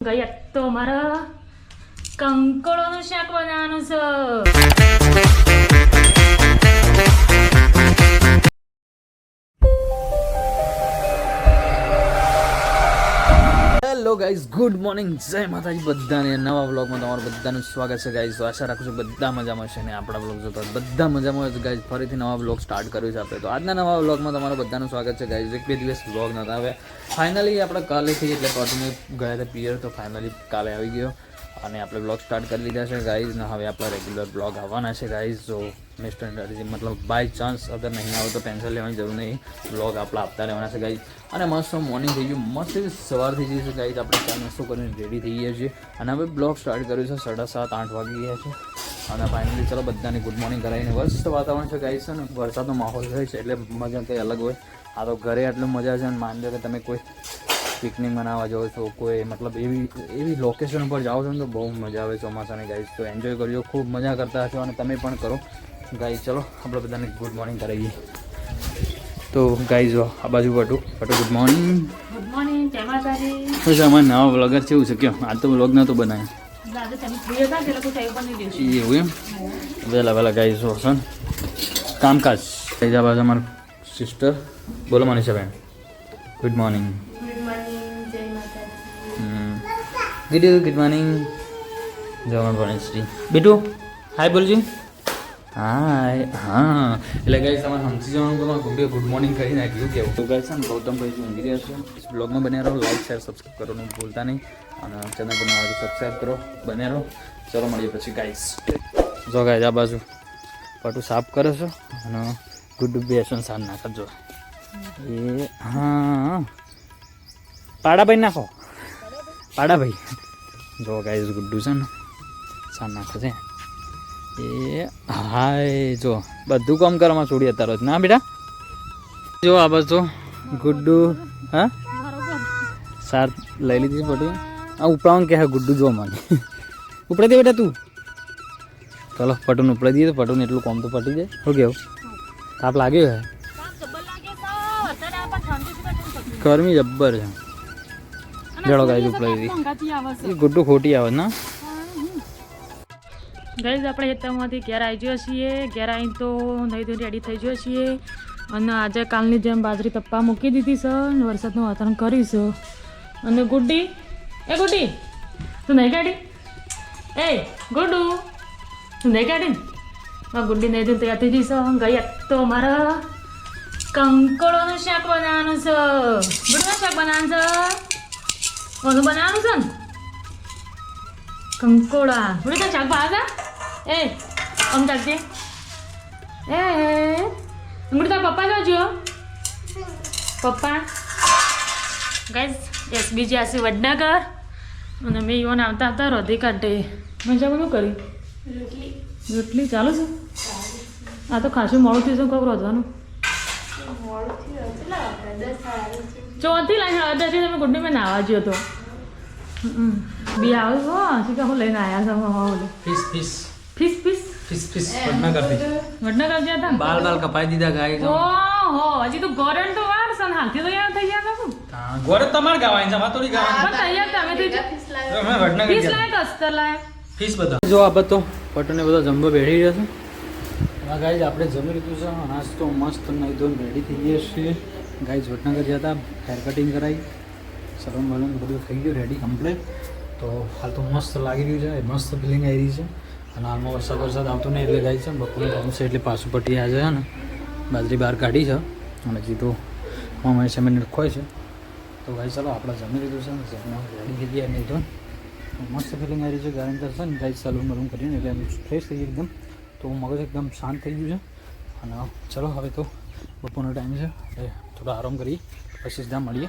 ગઈ તો મારા કંકોળોનું શાક બનાવવાનું છે. હેલો ગાઈઝ ગુડ મોર્નિંગ જય માતાજી બધાને નવા વ્લોગમાં તમારું બધાનું સ્વાગત છે ગાઈઝ તો આશા રાખું છું બધા મજામાં છે ને આપણા વ્લોગ જોતા બધા મજામાં હોય. ગાઈઝ ફરીથી નવા વ્લોગ સ્ટાર્ટ કર્યું છે આપણે. તો આજના નવા વ્લોગમાં તમારું બધાનું સ્વાગત છે ગાઈઝ એક બે દિવસ વ્લોગ નતા આવ્યા ફાઇનલી આપણે કાલેથી એટલે પાટું ગયા હતા પિયર, તો ફાઇનલી કાલે આવી ગયો. અને આપણે બ્લોગ સ્ટાર્ટ કરી લીધા છે ગાઈઝ ને હવે આપણા રેગ્યુલર બ્લોગ આવવાના છે ગાઈઝ જો મિસ્ટર એનર્જી મતલબ બાય ચાન્સ અગર નહીં આવે તો પેન્સિલ લેવાની જરૂર નહીં બ્લોગ આપણા આપતા રહેવાના છે ગાઈઝ અને મસ્ત મોર્નિંગ થઈ ગયું મસ્ત સવારથી સવાર થઈ ગઈ છે ગાઈઝ આપણે ચા નાસ્તો કરીને રેડી થઈ ગયા છીએ અને હવે બ્લોગ સ્ટાર્ટ કર્યું છે સાડા સાત આઠ વાગી ગયા છે અને ફાઇનલી ચલો બધાને ગુડ મોર્નિંગ કરાવીને મસ્ત વાતાવરણ છે ગાઈઝ છે ને વરસાદનો માહોલ હોય છે એટલે મજા કંઈ અલગ હોય। આ તો ઘરે આટલું મજા છે અને માની લો કે તમે કોઈ પિકનિક મનાવવા જાઓ છો, કોઈ મતલબ એવી એવી લોકેશન પર જાઓ છો ને તો બહુ મજા આવે ચોમાસાની ગાઈઝ તો એન્જોય કરજો. ખૂબ મજા કરતા હશો અને તમે પણ કરો. ગાઈઝ ચલો આપણે બધાને ગુડ મોર્નિંગ કરાવીએ. તો ગાઈઝ આ બાજુ પટુ પટુ ગુડ મોર્નિંગ ગુડ મોર્નિંગ જય માતાજી શું અમારે નવા બ્લોગર છે એવું છે કયો? આ તો બ્લોગ નહોતો બનાવ્યો. એવું એમ? વહેલા વહેલા ગાઈઝ જો છે ને. કામકાજ. ગાઈઝ આ બાજુ અમારું સિસ્ટર બોલો મનીષાબેન good morning good good morning જવા ભણેશ્રી બેટુ હાય બોલજી. હાય હા એટલે ગાઈસ તમારે સમજી જવાનું તો ગુડ મોર્નિંગ કરી નાખ્યું કેવું તો ગાઈસ ને ગૌતમભાઈ શું ઊંઘી રહ્યા છો. બ્લોગમાં બને રહો લાઈક શેર સબસ્ક્રાઈબ કરવાનું ભૂલતા નહીં. અને ચેનલ પર નવા સબસ્ક્રાઈબ કરો. બને રહો. ચલો મળીએ પછી ગાઈસ જો ગાઈસ આ બાજુ પાટું સાફ કરે છો. અને ગુડ બેસન સાર નાખજો એ, હા. પાડાભાઈ નાખો. પાડાભાઈ જો ગાઈઝ ગુડ્ડુ છે ને સાન નાખો છે. એ, હાય, જો, બધું કામ કરવામાં છોડી જ. ના, બેટા? જો, આ બસ જો ગુડ્ડુ, હા? સાર લઈ લીધી પટુ આ ઉપડાવાનું કે હા, ગુડ્ડુ જો મને ઉપડે દે બેટા તું. ચલો પટુને ઉપડાઈ દઈએ તો પટુને એટલું કોમ તો પટી જાય. શું કેવું તાપ લાગ્યો હે ગરમી જબ્બર છે. જડો ગાય ઉપડાઈ દીધી. ગુડ્ડુ ખોટી આવે ના? ગઈઝ આપણે હેતરમાંથી ઘેર આવી ગયા છીએ. ઘેર આવીને તો નહીં ધોઈને રેડી થઈ ગયા છીએ. અને આજે કાલની જેમ બાજરી તપ્પા મૂકી દીધી છે અને વરસાદનું વાતાવરણ કરીશું અને ગુડ્ડી, એ ગુડ્ડી, તું નહીં કાઢી? એ, ગુડ્ડુ, તું નહીં કાઢી? આ ગુડ્ડી નહીં ધોઈને તૈયાર થઈ જઈશ ગઈ તો મારા કંકોળોનું શાક બનાવવાનું છે. ગુડનું શાક બનાવવાનું છે. ઓનું બનાવવાનું છે ને? કંકોડા થોડી તો શાક ભાવે એ આમ ચાલતી એ અંગડી તારા પપ્પા જોજો પપ્પા ગાઈઝ યસ બીજી આસી વડનગર અને મેં યોન આવતા હતા રોધી કાઢે મજા શું કરી રોટલી ચાલુ છે આ તો ખાસું મોડું થયું છે કહું રોધવાનું ચોથી લાઈન અડધાથી તમે ગુડ્ડી મેં નાવા જ્યો હતો. બી આવે હો શું કે હું લઈને આવ્યા છો હો ઓલે ફીસ ફીસ ફીસ ફીસ ફીસ ફીસ ઘટના કરતી વડનગર ગયા હતા બાલ બાલ કપાઈ દીધા ગાય ઓ હો હજી તો ગોરણ તો વાર છે ને હાલથી તો યાર થઈ ગયા હતા ગોરે તમારે ગાવાની છે અમારે થોડી પણ તૈયાર તમે થઈ જાઓ ગાવાની વડનગર ફીસ લાયક અસ્તર લાયક ફીસ બધા જો આ બધો પટોને બધા જમવા બેઠી રહ્યા છે હા ગાઈઝ આપણે જમી લીધું છે અનાજ તો મસ્ત નહીં તો રેડી થઈ ગયા છીએ ગાઈઝ વડનગર જતા હતા હેર કટિંગ કરાવી સલૂન બલૂન બધું થઈ ગયું રેડી કમ્પ્લીટ તો હાલ તો મસ્ત લાગી રહ્યું છે, મસ્ત ફિલિંગ આવી રહી છે. અને હાલમાં વરસાદ વરસાદ આવતો નહીં એટલે ગાય છે, બપોરે છે એટલે પાછું પટ્ટી આજે છે ને, બાજરી બહાર કાઢી છે. અને જીતો અમારે સેમેન્ટ ખોય છે. તો ભાઈ ચાલો, આપણે જમી લીધું છે જમવા રેડી થઈ ગયા, નહીં તો મસ્ત ફિલિંગ આવી રહી છે ગાયન છે ને ગાય સલૂન બલૂન કરીને એટલે એમ ફ્રેશ થઈ ગયું એકદમ. તો મગજ એકદમ શાંત થઈ ગયું છે. અને ચલો, હવે તો બપોરનો ટાઈમ છે, એટલે થોડો આરામ કરીએ, પછી સીધા મળીએ,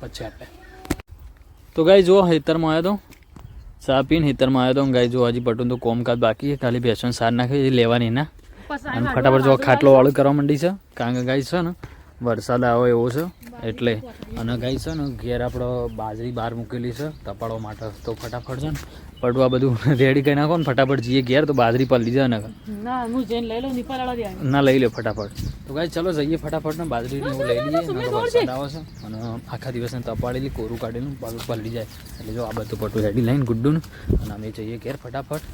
પછી આપણે તો ગાય જો હેતરમાં આવ્યો તો. ચા પીને હેતરમાં આવ્યો તો. ગાય જો હજી પટું તો કોમકાજ બાકી છે. ખાલી બેસન સાર નાખી લેવાની ના. અને ફટાફટ જો ખાટલો વાળું કરવા માંડી છે. કારણ કે ગાય છે ને વરસાદ આવે એવો છે. એટલે અને ગઈ છે ને ઘેર આપણો બાજરી બહાર મૂકેલી છે. તપાડવા માટે તો ફટાફટ છે ને પડવા બધું રેડી કરી નાખો ને ફટાફટ જઈએ ઘેર તો બાજરી પલળી જાય ને. ના લઈ લો ફટાફટ. તો ગાઈ ચલો જઈએ ફટાફટ ને બાજરી ને લઈ લઈએ વરસાદ આવે છે. અને આખા દિવસને તપાડેલી કોરું કાઢેલું પાછું પલળી જાય. એટલે જો આ બધું પટું રેડી લઈને ગુડ્ડું અને અમે જઈએ ઘેર ફટાફટ.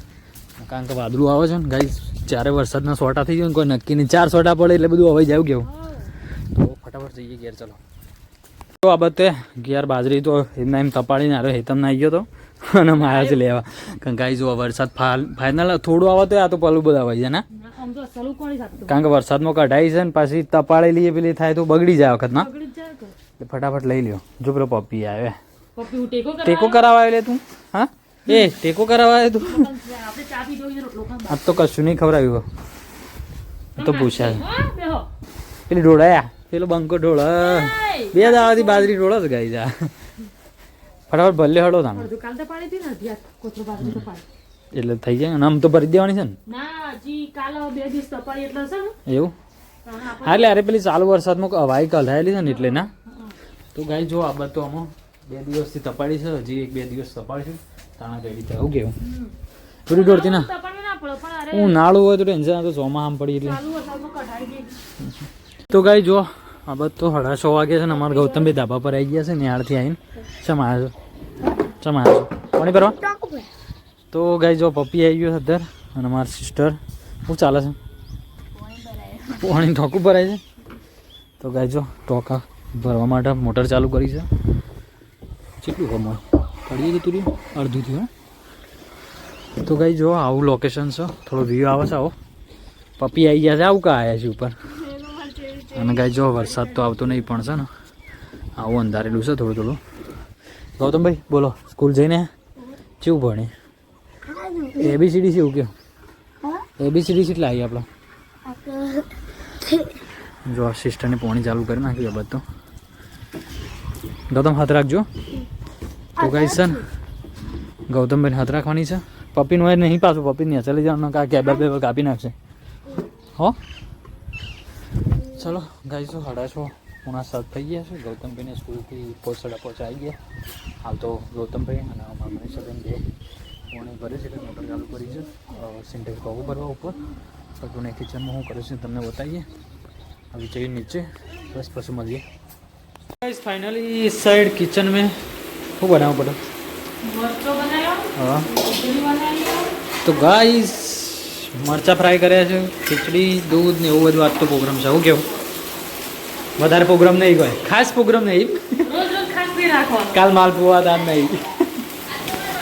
કારણ કે વાદળું આવે છે ને ગાઈ ચારે વરસાદના સોટા થઈ ગયો ને કોઈ નક્કી નહીં. ચાર સોટા પડે એટલે બધું હવે જાવ કેવું? તો ફટાફટ જઈએ ઘેર ચલો. તો આ બધે ઘેર બાજરી તો એમના એમ તપાડીને આવ્યો હેતમ આવી ગયો તો. અને મારા જ લેવા. કારણ કે ગાઈ જો વરસાદ ફાઇનલ થોડું આવે તો આ તો પલું બધા આવી જાય ને. કારણ કે વરસાદમાં કઢાઈ છે ને પછી તપાડી એ પેલી થાય તો બગડી જાય વખત ના ફટાફટ લઈ લ્યો. જો પેલો પપ્પી આવે. ટેકો કરાવવા આવે લે તું? હા? એ ટેકો કરાવવા આવ્યો તું? આજ તો કશું નહીં ખબર આવ્યું તો પૂછ્યા છે પેલી ઢોળાયા પેલો બંકો ઢોળા! બે દાવાથી બાજરી ઢોળો જ ગાઈ જા. ફટાફટ ભલે હળો તમે એટલે થઈ જાય આમ તો ભરી દેવાની છે ને. તપાડી એવું? હા એટલે અરે પેલી ચાલુ વરસાદમાં હવાઈ કલાયેલી છે ને એટલે ના? તો ગાય જો આ બધું આમાં બે દિવસથી તપાડી છે હજી એક બે દિવસ તપાડીશું તાણા કઈ રીતે આવું કેવું? પૂરી દોડતી ના? હું નાળું હોય તો ટેન્શન તો ચોમા આમ પડી એટલે. ગઈ તો ગાય જો, આ બધું તો સાડા છ વાગે છે ને અમારા ગૌતમભાઈ ધાબા પર આવી ગયા છે ને આળથી આવીને ચમ છો? ચમ છો? પાણી ભરવા? તો ગાય જો, પપ્પી આવી ગયો અત્યારે અને મારા સિસ્ટર શું ચાલે છે? પાણી ઉપર ભરાય છે? તો ગાય જો, ટોકા ભરવા માટે મોટર ચાલુ કરી છે. કેટલું કમાય પડીએ કે તું અડધું થયું? તો ગાય જો, આવું લોકેશન છે. થોડો વ્યૂ આવે છે, આવો. પપ્પી આવી ગયા છે, આવું કા આવ્યા છે ઉપર? અને ગાય જો વરસાદ તો આવતો નહીં પણ છે ને આવું અંધારેલું છે થોડું થોડું. ગૌતમભાઈ બોલો સ્કૂલ જઈને કેવું ભણે? એબીસીડી છે એવું કેવું એબીસીડી કેટલા આવી આપણા? જો સિસ્ટરને પોણી ચાલુ કરી નાખી આ બધું. ગૌતમ હાથ રાખજો. તો ગાઈ છે ને ગૌતમભાઈને હાથ રાખવાની છે. પપ્પીનું હોય નહીં પાછું પપ્પીની નહીં લઈ જવાનું કાંઈ કેબર બેબર કાપી નાખશે. હો? ચલો ગાઈ છો સાડા છો. પૂણા સાત થઈ ગયા છે. ગૌતમભાઈને સ્કૂલથી પોચ સાડા પોચ ગયા. હાલ તો ગૌતમભાઈ અને અમારા મનીષાબેન બે પૂર્ણ ભરે છે મોટર ચાલુ કરી છે. સિન્ટેક્સ ભાગો ભરવા ઉપર. પટુને કિચનમાં હું કરું છું તમને બતાવીએ. હવે જઈએ નીચે. બસ પછી મળીએ. ગાઈસ ફાઇનલી સાઈડ કિચન મેં શું બનાવવું પડે હા. તો ગાઈસ મરચા ફ્રાય કર્યા છે. ખીચડી દૂધ ને એવું બધું આજ તો પ્રોગ્રામ છે. આવું કેવું? વધારે પ્રોગ્રામ નહીં કોઈ ખાસ પ્રોગ્રામ નહીં. કાલ માલપુઆ દાન નહીં.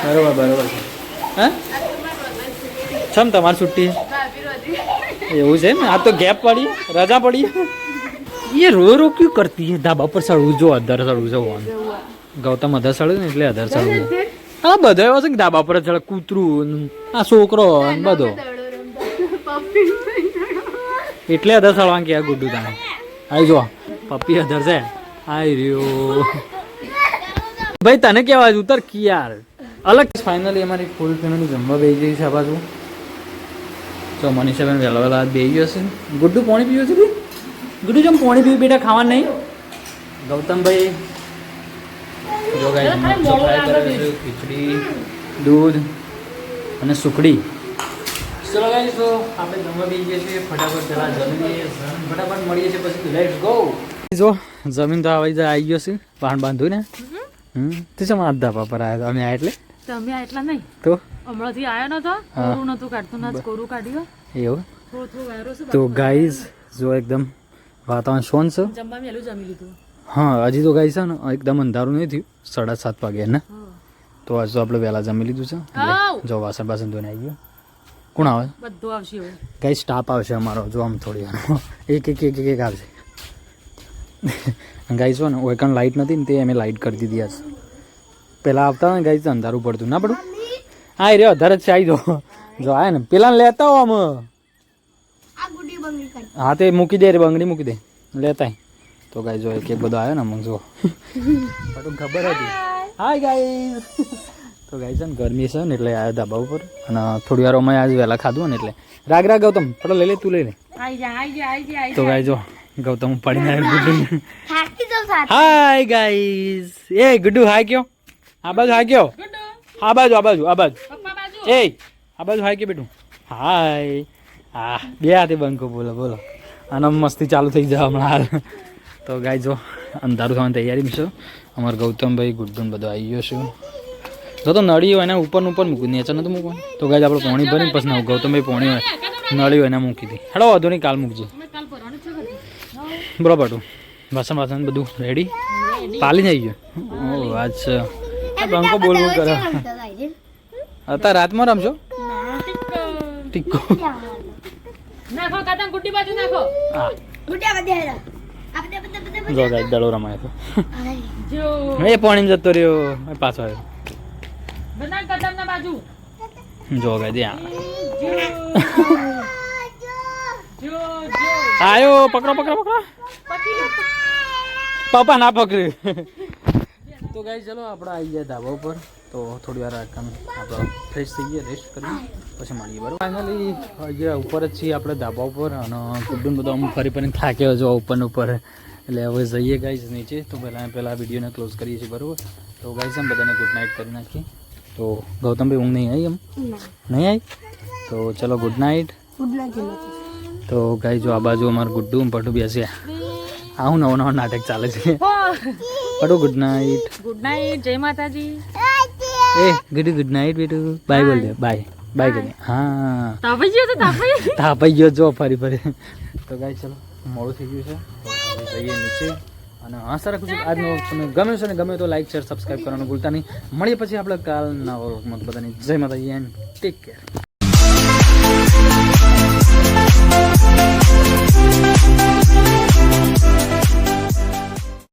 બરોબર બરોબર છે. હા? છમ તમારી છુટ્ટી. એવું છે ને? આ તો ગેપ પડી રજા પડી. એ રો રો ક્યુ કરતી હે? ધાબા પર સળવું જો અધર સળવું છે ગૌતમ અધર સળે ને એટલે અધર સળવું. હા બધો એવો છે કે ધાબા પર ચડે કૂતરું આ છોકરો બધો. એટલે અધર સળવાનું કે ગુડ્ડુ તાને આવી જો. પપ્પી અધર છે. આવી રહ્યો. ભાઈ, તને કેવા છે ઉતર કી યાર અલગ. ફાઇનલી અમારી ફૂલ ફેમિલી જમવા બેસી ગઈ છે બાજુ. તો મનીષાબેન વહેલા વહેલા બે ગયો છે. ગુડ્ડુ પાણી પીવું છે ભાઈ? ગુડ્ડુ જેમ પાણી પીવું, બેટા ખાવા નહીં. ગૌતમભાઈ, જો છે, ખીચડી, દૂધ અને સુખડી. ચલો ગાઈસ તો આપણે જમવા બી ગયા છીએ. ફટાફટ પેલા જમીએ ફટાફટ મળીએ છીએ પછી લેટ્સ ગો જો જમીન તો આવી જાય આવી ગયો છે પાણ બાંધું ને. હમ. તે છે મારા ધાબા પર આવ્યા અમે આ એટલે? તમે એટલા નહીં. તો? હમણાંથી આવ્યો નતો કોરું નતું કાઢતું ના કોરું કાઢ્યો એવું? થોડું થોડું વાયરો છે તો ગાઈઝ જો એકદમ વાતાવરણ શોન છે. જમવા મેલું જમી લીધું. હા હજી તો ગાઈ છે ને એકદમ અંધારું નહીં થયું. સાડા સાત વાગે ને? તો આજે આપણે વહેલા જમી લીધું છે. જો વાસણ બાસણ ધોઈને આવી ગયો. કોણ આવે? બધું આવશે હવે ગાઈ સ્ટાફ આવશે અમારો? જો આમ થોડી વાર. એક એક એક એક એક આવશે. ગાઈ છો ને ઓયકણ લાઇટ નથી ને તે અમે લાઇટ કરી દીધી આજ. પેલા આવતા ને ગાઈ અંધારું પડતું. ના પડું હા એ રહ્યો અધાર જ છે આવી જો. જો આય ને પેલા લેતા હો આમ. હા તે મૂકી દે રે બંગડી મૂકી દે. લેતા તો ગાઈ જો એક એક બધો આવ્યો ને મગ જો. ખબર હતી. હાય ગાઈ તો ગાઈ છે ને ગરમી છે ને એટલે આ ધાબા ઉપર. અને થોડી વાર અમે આજે વહેલા ખાધું ને એટલે. રાગ રાગ ગૌતમ થોડો લઈ લે તું લઈ લે. તો ગાઈ જો ગૌતમ પડીને આવ્યો ગુડ્ડુ હાય ગાઈસ એ ગુડ્ડુ હાય કયો. આ બાજુ હાય કયો? આ બાજુ આ બાજુ આ બાજુ. એ આ બાજુ હાય કે બેટું? હાય હા બે હાથે બંકો બોલો બોલો. અને મસ્તી ચાલુ થઈ જાય હમણાં હાલ. તો ગાય જો અંધારું થવાની તૈયારી છે. અમારા ગૌતમભાઈ ગુડ્ડુન બધો આવી ગયો છું. જો તો નળી હોય એના ઉપર ને ઉપર મૂકું નેચર નતું મૂકવાનું. તો ગાય આપણે પોણી ભરીને પછી ના મેં પોણી હોય. નળી હોય એને મૂકી દી હેડો વાંધો નહીં કાલ મૂકજે. બરાબર કાલ પરવાનું છે બધું બરોબર તું. વાસણ વાસણ બધું રેડી પાલી થઈ ગયું. ઓ અચ્છા બંકો બોલ બોલ કરે. અત્યારે રાતમાં રમશો? ટીકો. નાખો કાકા ગુડ્ડી બાજુ નાખો. હા. ગુડિયા બધે હેડા આપણે બધે બધે જો ગાય દડો રમાય તો જો. એ પાણી જતો રહ્યો એ પાછો આવ્યો. જો જો આયો પકડો પકડો પકડો. પકી પપ્પા ના પકડ્યું તો ગાઈ ચલો આપણે આવી ગયા ધાબા ઉપર. તો થોડી વાર કામ આપણે ફ્રેશ થઈ ગયા રેસ્ટ કરી. પછી મળીએ બરાબર? ફાઇનલી અહીંયા ઉપર જ છીએ આપણે ધાબા ઉપર. અને કુટુંબ બધો અમુક ફરી ફરીને થાક્યો જો ઉપર ઉપર. એટલે હવે જઈએ ગાઈઝ નીચે. તો પહેલાં પહેલાં વિડીયોને ક્લોઝ કરીએ છીએ બરાબર? તો ગાઈઝ એમ બધાને ગુડ નાઇટ કરી નાખીએ. તો ગૌતમભાઈ ઊંઘ નહીં આવી એમ? નહીં આવી? તો ચલો ગુડ નાઇટ ગુડ નાઇટ તો ગાઈ જો આ બાજુ અમારું ગુડ્ડુ પટુ બેસ્યા આવું નવો નવો નાટક ચાલે છે. પટુ ગુડ નાઇટ ગુડ નાઇટ જય માતાજી. એ ગુડુ ગુડ નાઇટ બેટુ. બાય બોલ દે. બાય બાય કરી હા. તાપાઈ ગયો તો તાપાઈ? તાપાઈ ગયો જો ફરી ફરી. તો ગાઈ ચલો મોડું થઈ ગયું છે. જઈએ નીચે. અને આશા રાખું છું આજનો તમને ગમ્યો છે ને ગમે તો લાઈક શેર સબસ્ક્રાઈબ કરવાનું ભૂલતા નહીં. મળીએ પછી આપણે કાલના વર્ગમાં બધાની જય માતાજી એન્ડ ટેક કેર